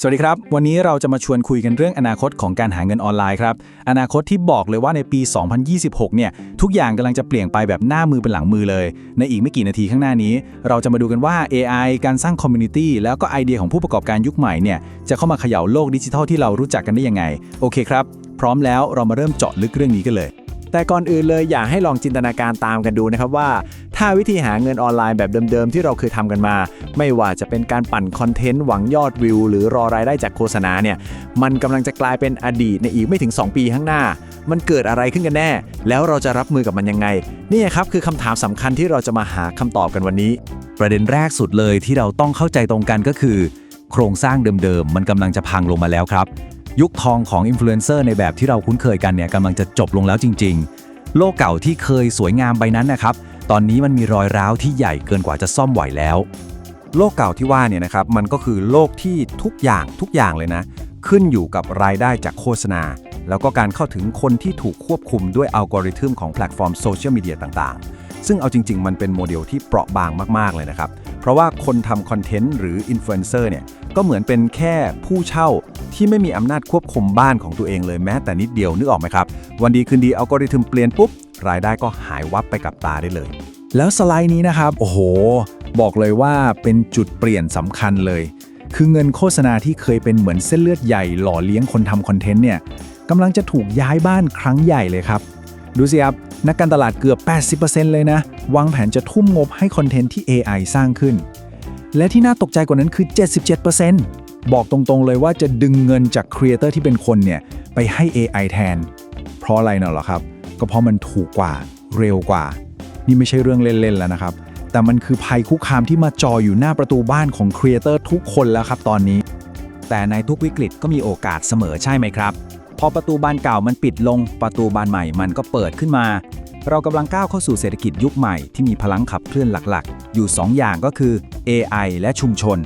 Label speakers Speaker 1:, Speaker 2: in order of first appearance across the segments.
Speaker 1: สวัสดีครับ วันนี้เราจะมาชวนคุยกันเรื่องอนาคตของการหาเงินออนไลน์ครับ อนาคตที่บอกเลยว่าในปี 2026 เนี่ย ทุกอย่างกำลังจะเปลี่ยนไปแบบหน้ามือเป็นหลังมือเลย ในอีกไม่กี่นาทีข้างหน้านี้ เราจะมาดูกันว่า AI การสร้างคอมมูนิตี้แล้วก็ไอเดียของผู้ประกอบการยุคใหม่เนี่ย จะเข้ามาเขย่าโลกดิจิทัลที่เรารู้จักกันได้ยังไง โอเคครับ พร้อมแล้วเรามาเริ่มเจาะลึกเรื่องนี้กันเลย
Speaker 2: แต่ก่อนอื่นเลยอยากให้ลองจินตนาการตามกันดูนะครับว่า ถ้าวิธีหาเงินออนไลน์แบบเดิมๆ ที่เราเคยทำกันมา ไม่ว่าจะเป็นการปั่นคอนเทนต์หวังยอดวิว หรือรอรายได้จากโฆษณาเนี่ยมันกำลังจะกลายเป็นอดีตในอีกไม่ถึง 2 ปีข้างหน้า มันเกิดอะไรขึ้นกันแน่ แล้วเราจะรับมือกับมันยังไง นี่ครับคือคำถามสำคัญที่เราจะมาหาคำตอบกันวันนี้
Speaker 3: ประเด็นแรกสุดเลยที่เราต้องเข้าใจตรงกันก็คือ โครงสร้างเดิมๆมันกำลังจะพังลงมาแล้วครับ ยุคทองของอินฟลูเอนเซอร์ในแบบที่เราคุ้นเคยกันเนี่ยกำลังจะจบลงแล้วจริง ๆ โลกเก่าที่เคยสวยงามใบนั้นนะครับ ตอนนี้มันมีรอยร้าวที่ใหญ่เกินกว่าจะซ่อมไหวแล้ว
Speaker 4: โลกเก่าที่ว่าเนี่ยนะครับมันก็คือโลกที่ทุกอย่างทุกอย่างเลยนะ ขึ้นอยู่กับรายได้จากโฆษณา แล้วก็การเข้าถึงคนที่ถูกควบคุมด้วยอัลกอริทึมของแพลตฟอร์มโซเชียลมีเดียต่างๆ ซึ่งเอาจริง ๆ มันเป็นโมเดลที่เปราะบางมากๆเลยนะครับเพราะว่าคนทำคอนเทนต์หรืออินฟลูเอนเซอร์เนี่ย ก็เหมือนเป็นแค่ผู้เช่าที่ไม่มีอำนาจควบคุมบ้านของตัวเองเลยแม้แต่นิดเดียวนึกออกไหมครับ วันดีคืนดีอัลกอริทึมเปลี่ยนปุ๊บ รายได้ก็หายวับไปกับตาได้เลย
Speaker 1: แล้วสไลด์นี้นะครับ โอ้โห บอกเลยว่าเป็นจุดเปลี่ยนสำคัญเลย คือเงินโฆษณาที่เคยเป็นเหมือนเส้นเลือดใหญ่หล่อเลี้ยงคนทำคอนเทนต์เนี่ยกำลังจะถูกย้ายบ้านครั้งใหญ่เลยครับ ดูสิครับ นักการตลาดเกือบ 80%เลยนะ วางแผนจะทุ่มงบให้คอนเทนต์ที่ AI สร้างขึ้น และที่น่าตกใจกว่านั้นคือ 77%บอกตรงๆเลยว่าจะดึงเงินจากครีเอเตอร์ที่เป็นคนเนี่ย ไปให้ AI แทน เพราะอะไรเนาะหรอครับ ก็เพราะมันถูกกว่าเร็วกว่า นี่ไม่ใช่เรื่องเล่น ๆ แล้วนะครับ แต่มันคือภัยคุกคามที่มาจออยู่หน้าประตูบ้านของครีเอเตอร์ทุกคนแล้วครับตอนนี้
Speaker 3: แต่ในทุกวิกฤตก็มีโอกาสเสมอใช่ไหมครับ พอประตูบานเก่ามันปิดลง ประตูบานใหม่มันก็เปิดขึ้นมา เรากำลังก้าวเข้าสู่เศรษฐกิจยุคใหม่ที่มีพลังขับเคลื่อนหลักๆ อยู่ 2 อย่างก็คือ AI และชุมชน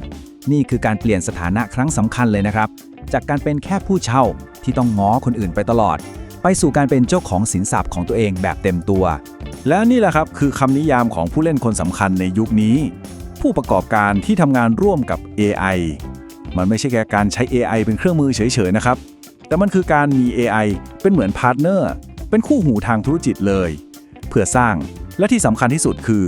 Speaker 3: นี่คือการเปลี่ยนสถานะครั้งสำคัญเลยนะครับ จากการเป็นแค่ผู้เช่าที่ต้องง้อคนอื่นไปตลอด ไปสู่การเป็นเจ้าของสินทรัพย์ของตัวเองแบบเต็มตัว
Speaker 4: แล้วนี่แหละครับคือคำนิยามของผู้เล่นคนสำคัญในยุคนี้ ผู้ประกอบการที่ทำงานร่วมกับ AI มันไม่ใช่แค่การใช้ AI เป็นเครื่องมือเฉยๆนะครับ แต่มันคือการมี AI เป็นเหมือนพาร์ทเนอร์ เป็นคู่หูทางธุรกิจเลย เพื่อสร้าง และที่สำคัญที่สุดคือ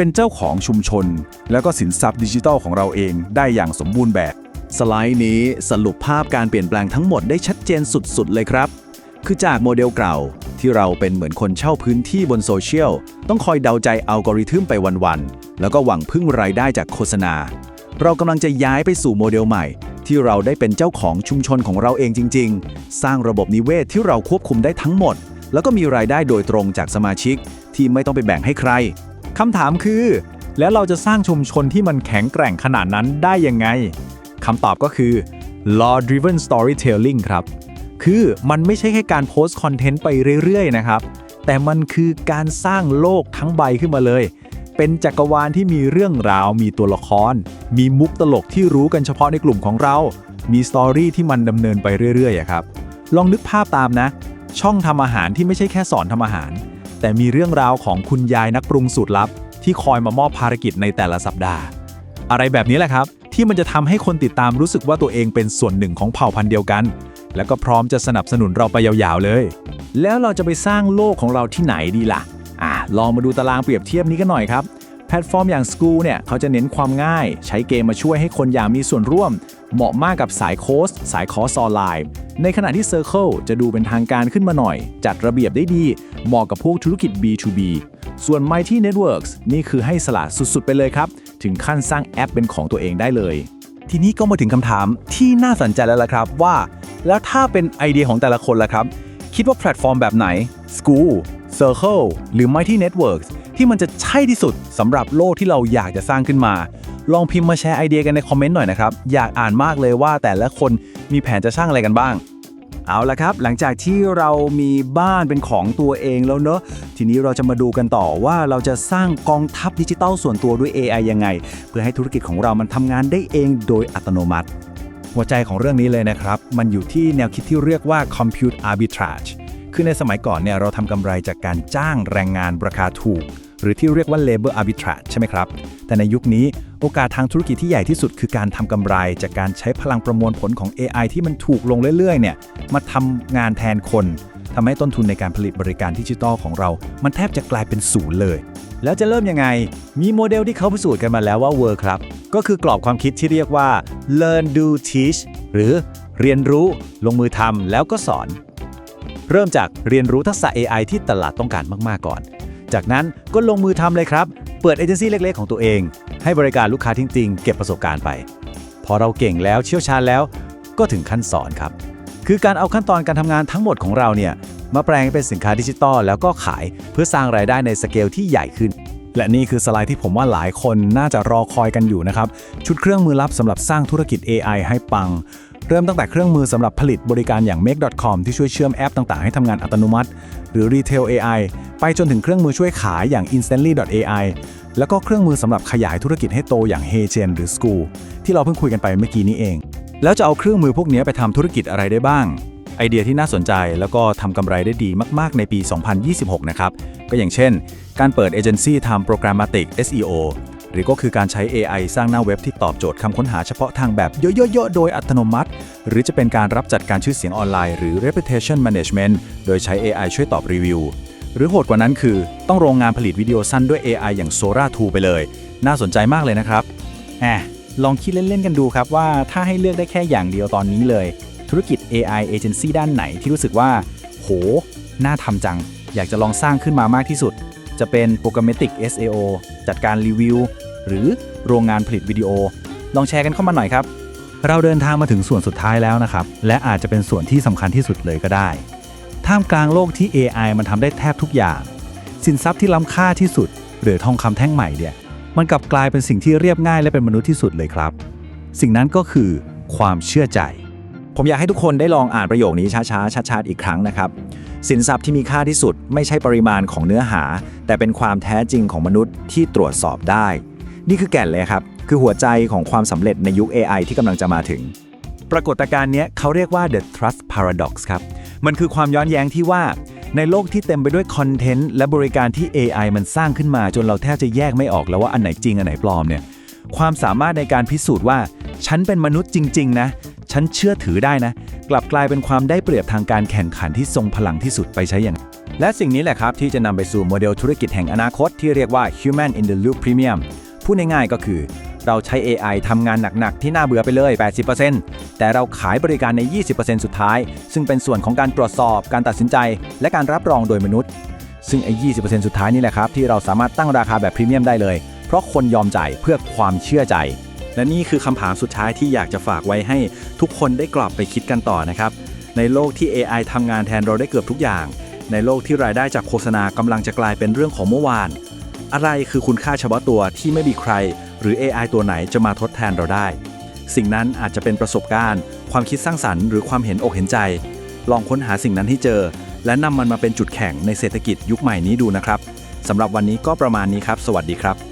Speaker 4: เป็นเจ้าของชุมชน แล้วก็สินทรัพย์ดิจิทัลของเราเองได้อย่างสมบูรณ์แบบ
Speaker 2: สไลด์นี้สรุปภาพการเปลี่ยนแปลงทั้งหมดได้ชัดเจนสุดๆ เลยครับ คือจากโมเดลเก่าที่เราเป็นเหมือนคนเช่าพื้นที่บนโซเชียล ต้องคอยเดาใจอัลกอริทึมไปวันๆ แล้วก็หวังพึ่งรายได้จากโฆษณา เรากำลังจะย้ายไปสู่โมเดลใหม่ ที่เราได้เป็นเจ้าของชุมชนของเราเองจริง ๆ สร้างระบบนิเวศที่เราควบคุมได้ทั้งหมด แล้วก็มีรายได้โดยตรงจากสมาชิก ที่ไม่ต้องไปแบ่งให้ใคร
Speaker 5: คำถามคือ แล้วเราจะสร้างชุมชนที่มันแข็งแกร่งขนาดนั้นได้ยังไงคำตอบก็คือ law driven storytelling ครับ คือมันไม่ใช่แค่การโพสต์คอนเทนต์ไปเรื่อย ๆ นะครับ แต่มันคือการสร้างโลกทั้งใบขึ้นมาเลย เป็นจักรวาลที่มีเรื่องราว มีตัวละคร มีมุกตลกที่รู้กันเฉพาะในกลุ่มของเรา มีสตอรี่ที่มันดำเนินไปเรื่อยๆครับ ลองนึกภาพตามนะ ช่องทำอาหารที่ไม่ใช่แค่สอนทำอาหาร แต่มีเรื่องราวของคุณยายนักปรุงสูตรลับ ที่คอยมามอบภารกิจในแต่ละสัปดาห์ อะไรแบบนี้แหละครับ ที่มันจะทำให้คนติดตามรู้สึกว่าตัวเองเป็นส่วนหนึ่งของเผ่าพันธุ์เดียวกัน แล้วก็พร้อมจะสนับสนุนเราไปยาวๆเลย
Speaker 2: แล้วเราจะไปสร้างโลกของเราที่ไหนดีล่ะอะลองมาดูตารางเปรียบเทียบนี้กันหน่อยครับ แพลตฟอร์มอย่าง School เนี่ยเขาจะเน้นความง่าย ใช้เกมมาช่วยให้คนอยากมีส่วนร่วม เหมาะมากกับสายโค้ชสายคอร์สออนไลน์ ในขณะที่ Circle จะดูเป็นทางการขึ้นมาหน่อย จัดระเบียบได้ดี เหมาะกับพวกธุรกิจ B2B ส่วน Mighty Networks นี่คือให้สละสุดๆ ไปเลยครับ ถึงขั้นสร้างแอปเป็นของตัวเองได้เลย
Speaker 1: ทีนี้ก็มาถึงคำถามที่น่าสนใจแล้วล่ะครับว่า แล้วถ้าเป็นไอเดียของแต่ละคนล่ะครับ คิดว่าแพลตฟอร์มแบบไหน School Circle หรือ Mighty Networks ที่มันจะใช่ที่สุดสำหรับโลกที่เราอยากจะสร้างขึ้นมา ลองพิมพ์มาแชร์ไอเดียกันในคอมเมนต์หน่อยนะครับ อยากอ่านมากเลยว่าแต่ละคนมีแผนจะสร้างอะไรกันบ้าง เอาละครับ หลังจากที่เรามีบ้านเป็นของตัวเองแล้วเนอะทีนี้เราจะมาดูกันต่อว่าเราจะสร้างกองทัพดิจิทัลส่วนตัวด้วย AI ยังไง เพื่อให้ธุรกิจของเรามันทำงานได้เองโดยอัตโนมัติ หัวใจของเรื่องนี้เลยนะครับ มันอยู่ที่แนวคิดที่เรียกว่า compute arbitrage คือในสมัยก่อนเนี่ยเราทำกำไรจากการจ้างแรงงานราคาถูก หรือที่เรียกว่า labor arbitrage ใช่ไหมครับ แต่ในยุคนี้
Speaker 4: โอกาสทางธุรกิจที่ใหญ่ที่สุดคือการทำกำไร จากการใช้พลังประมวลผลของ AI ที่มันถูกลงเรื่อยๆเนี่ยมาทำงานแทนคนทำให้ต้นทุนในการผลิตบริการดิจิทัลของเรา มันแทบจะกลายเป็นศูนย์เลย
Speaker 3: แล้วจะเริ่มยังไง มีโมเดลที่เขาพิสูจน์กันมาแล้วว่าเวิร์ครับ ก็คือกรอบความคิดที่เรียกว่า learn do teach หรือเรียนรู้ ลงมือทำแล้วก็สอน เริ่มจากเรียนรู้ทักษะ AI ที่ตลาดต้องการมาก ๆ ก่อน จากนั้นก็ลงมือทำเลยครับ เปิดเอเจนซี่เล็ก ๆ ของตัวเอง ให้บริการลูกค้าจริง ๆ เก็บประสบการณ์ไป พอเราเก่งแล้วเชี่ยวชาญแล้ว ก็ถึงขั้นสอนครับ คือการเอาขั้นตอนการทำงานทั้งหมดของเราเนี่ยมาแปลงเป็นสินค้าดิจิตอลแล้วก็ขายเพื่อสร้างรายได้ในสเกลที่ใหญ่ขึ้น
Speaker 5: และนี่คือสไลด์ที่ผมว่าหลายคนน่าจะรอคอยกันอยู่นะครับ ชุดเครื่องมือลับสำหรับสร้างธุรกิจ AI ให้ปัง เริ่มตั้งแต่เครื่องมือสำหรับผลิตบริการอย่าง make.com ที่ช่วยเชื่อมแอปต่างๆ ให้ทำงานอัตโนมัติ หรือ retail AI ไปจนถึงเครื่องมือช่วยขายอย่าง instantly.ai แล้วก็เครื่องมือสำหรับขยายธุรกิจให้โตอย่าง HeyGen หรือ School ที่เราเพิ่งคุยกันไปเมื่อกี้นี้เอง แล้วจะเอาเครื่องมือพวกนี้ไปทำธุรกิจอะไรได้บ้าง ไอเดียที่น่าสนใจแล้วก็ทำกำไรได้ดีมากๆ ในปี 2026 นะครับ ก็อย่างเช่น การเปิดเอเจนซี่ทำ programmatic SEO หรือก็คือการใช้ AI สร้างหน้าเว็บที่ตอบโจทย์คำค้นหาเฉพาะทางแบบเยอะๆโดยอัตโนมัติ หรือจะเป็นการรับจัดการชื่อเสียงออนไลน์หรือ reputation management โดยใช้ AI ช่วยตอบรีวิว หรือโหดกว่านั้นคือ ต้องโรงงานผลิตวิดีโอสั้นด้วย AI อย่าง Sora 2ไปเลย น่าสนใจมากเลยนะครับแหมลองคิดเล่นๆกันดูครับว่าถ้าให้เลือกได้แค่อย่างเดียวตอนนี้เลย ธุรกิจ AI agency ด้านไหนที่รู้สึกว่า โห น่าทำจัง อยากจะลองสร้างขึ้นมามากที่สุด จะเป็น programmatic SEO จัดการรีวิว หรือโรงงานผลิตวิดีโอ ลองแชร์กันเข้ามาหน่อยครับ เราเดินทางมาถึงส่วนสุดท้ายแล้วนะครับ และอาจจะเป็นส่วนที่สำคัญที่สุดเลยก็ได้ ท่ามกลางโลกที่ AI มันทำได้แทบทุกอย่าง สินทรัพย์ที่ล้ำค่าที่สุด หรือทองคำแท่งใหม่เนี่ย มันกลับกลายเป็นสิ่งที่เรียบง่ายและเป็นมนุษย์ที่สุดเลยครับ สิ่งนั้นก็คือความเชื่อใจ
Speaker 3: ผมอยากให้ทุกคนได้ลองอ่านประโยคนี้ช้าๆชัดๆอีกครั้งนะครับ สินทรัพย์ที่มีค่าที่สุดไม่ใช่ปริมาณของเนื้อหา แต่เป็นความแท้จริงของมนุษย์ที่ตรวจสอบได้ นี่คือแก่นเลยครับ คือหัวใจของความสำเร็จในยุค AI ที่กำลังจะมาถึง ปรากฏการณ์เนี้ยเขาเรียกว่า the trust paradox ครับ มันคือความย้อนแย้งที่ว่า ในโลกที่เต็มไปด้วยคอนเทนต์และบริการที่ AI มันสร้างขึ้นมา จนเราแทบจะแยกไม่ออกแล้วว่าอันไหนจริงอันไหนปลอมเนี่ยความสามารถในการพิสูจน์ว่า ฉันเป็นมนุษย์จริง ๆ นะ ฉันเชื่อถือได้นะ กลับกลายเป็นความได้เปรียบทางการแข่งขันที่ทรงพลังที่สุดไปใช้อย่าง และสิ่งนี้แหละครับ ที่จะนำไปสู่โมเดลธุรกิจแห่งอนาคตที่เรียกว่า Human in the Loop Premium พูดง่ายๆก็คือ เราใช้ AI ทำงานหนักๆ ที่น่าเบื่อไปเลย 80%แต่เราขายบริการใน 20%สุดท้าย ซึ่งเป็นส่วนของการตรวจสอบ การตัดสินใจ และการรับรองโดยมนุษย์ ซึ่งไอ้ 20%สุดท้ายนี่แหละครับที่เราสามารถตั้งราคาแบบพรีเมียมได้เลย เพราะคนยอมจ่ายเพื่อความเชื่อใจ และนี่คือคำถามสุดท้ายที่อยากจะฝากไว้ให้ทุกคนได้กลับไปคิดกันต่อนะครับ ในโลกที่ AI ทำงานแทนเราได้เกือบทุกอย่าง ในโลกที่รายได้จากโฆษณากำลังจะกลายเป็นเรื่องของเมื่อวาน อะไรคือคุณค่าเฉพาะตัวที่ไม่มีใคร หรือ AI ตัวไหนจะมาทดแทนเราได้ สิ่งนั้นอาจจะเป็นประสบการณ์ ความคิดสร้างสรรค์หรือความเห็นอกเห็นใจ ลองค้นหาสิ่งนั้นให้เจอ และนำมันมาเป็นจุดแข่งในเศรษฐกิจยุคใหม่นี้ดูนะครับสำหรับวันนี้ก็ประมาณนี้ครับ สวัสดีครับ